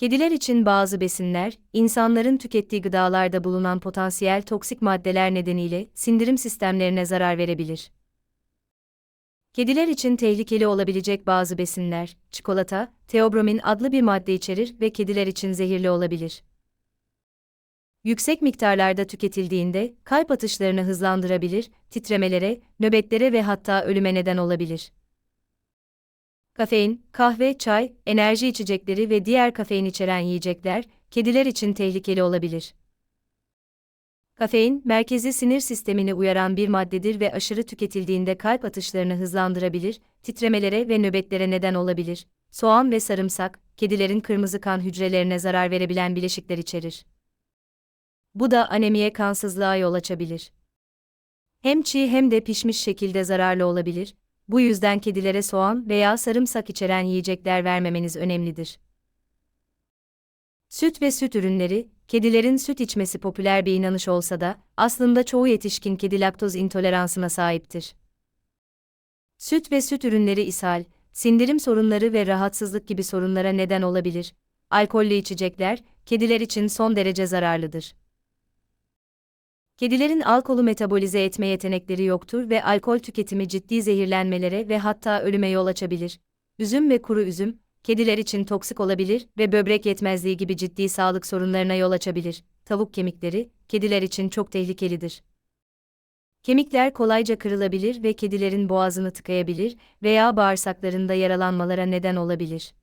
Kediler için bazı besinler, insanların tükettiği gıdalarda bulunan potansiyel toksik maddeler nedeniyle sindirim sistemlerine zarar verebilir. Kediler için tehlikeli olabilecek bazı besinler, çikolata, teobromin adlı bir madde içerir ve kediler için zehirli olabilir. Yüksek miktarlarda tüketildiğinde kalp atışlarını hızlandırabilir, titremelere, nöbetlere ve hatta ölüme neden olabilir. Kafein, kahve, çay, enerji içecekleri ve diğer kafein içeren yiyecekler kediler için tehlikeli olabilir. Kafein, merkezi sinir sistemini uyaran bir maddedir ve aşırı tüketildiğinde kalp atışlarını hızlandırabilir, titremelere ve nöbetlere neden olabilir. Soğan ve sarımsak, kedilerin kırmızı kan hücrelerine zarar verebilen bileşikler içerir. Bu da anemiye kansızlığa yol açabilir. Hem çiğ hem de pişmiş şekilde zararlı olabilir. Bu yüzden kedilere soğan veya sarımsak içeren yiyecekler vermemeniz önemlidir. Süt ve süt ürünleri, kedilerin süt içmesi popüler bir inanış olsa da, aslında çoğu yetişkin kedi laktoz intoleransına sahiptir. Süt ve süt ürünleri ishal, sindirim sorunları ve rahatsızlık gibi sorunlara neden olabilir. Alkollü içecekler, kediler için son derece zararlıdır. Kedilerin alkolü metabolize etme yetenekleri yoktur ve alkol tüketimi ciddi zehirlenmelere ve hatta ölüme yol açabilir. Üzüm ve kuru üzüm, kediler için toksik olabilir ve böbrek yetmezliği gibi ciddi sağlık sorunlarına yol açabilir. Tavuk kemikleri, kediler için çok tehlikelidir. Kemikler kolayca kırılabilir ve kedilerin boğazını tıkayabilir veya bağırsaklarında yaralanmalara neden olabilir.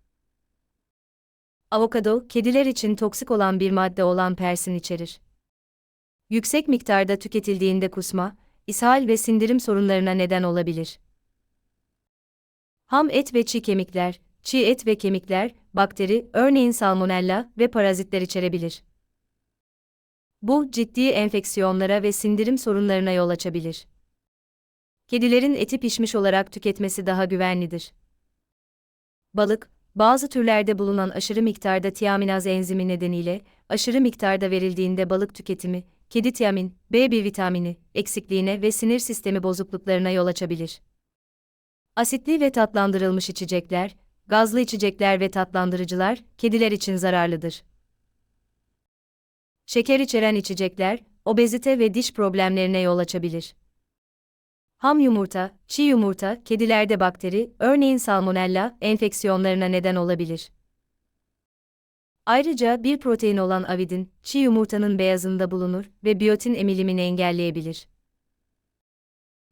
Avokado, kediler için toksik olan bir madde olan persin içerir. Yüksek miktarda tüketildiğinde kusma, ishal ve sindirim sorunlarına neden olabilir. Ham et ve çiğ kemikler, çiğ et ve kemikler, bakteri, örneğin salmonella ve parazitler içerebilir. Bu, ciddi enfeksiyonlara ve sindirim sorunlarına yol açabilir. Kedilerin eti pişmiş olarak tüketmesi daha güvenlidir. Balık, bazı türlerde bulunan aşırı miktarda tiaminaz enzimi nedeniyle, aşırı miktarda verildiğinde balık tüketimi, kedi tiamin, B1 vitamini eksikliğine ve sinir sistemi bozukluklarına yol açabilir. Asitli ve tatlandırılmış içecekler, gazlı içecekler ve tatlandırıcılar kediler için zararlıdır. Şeker içeren içecekler, obezite ve diş problemlerine yol açabilir. Ham yumurta, çiğ yumurta, kedilerde bakteri, örneğin salmonella, enfeksiyonlarına neden olabilir. Ayrıca bir protein olan avidin, çiğ yumurtanın beyazında bulunur ve biyotin emilimini engelleyebilir.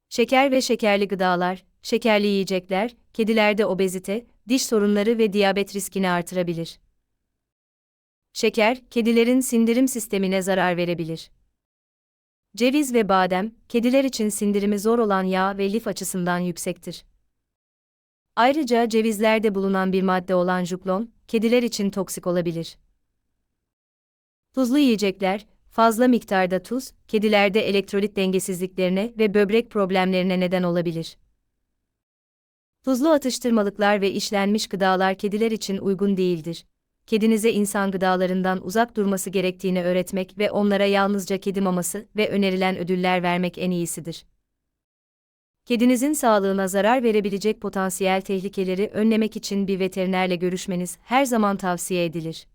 Şeker ve şekerli gıdalar, şekerli yiyecekler, kedilerde obezite, diş sorunları ve diyabet riskini artırabilir. Şeker, kedilerin sindirim sistemine zarar verebilir. Ceviz ve badem, kediler için sindirimi zor olan yağ ve lif açısından yüksektir. Ayrıca cevizlerde bulunan bir madde olan juklon, kediler için toksik olabilir. Tuzlu yiyecekler, fazla miktarda tuz, kedilerde elektrolit dengesizliklerine ve böbrek problemlerine neden olabilir. Tuzlu atıştırmalıklar ve işlenmiş gıdalar kediler için uygun değildir. Kedinize insan gıdalarından uzak durması gerektiğini öğretmek ve onlara yalnızca kedi maması ve önerilen ödüller vermek en iyisidir. Kedinizin sağlığına zarar verebilecek potansiyel tehlikeleri önlemek için bir veterinerle görüşmeniz her zaman tavsiye edilir.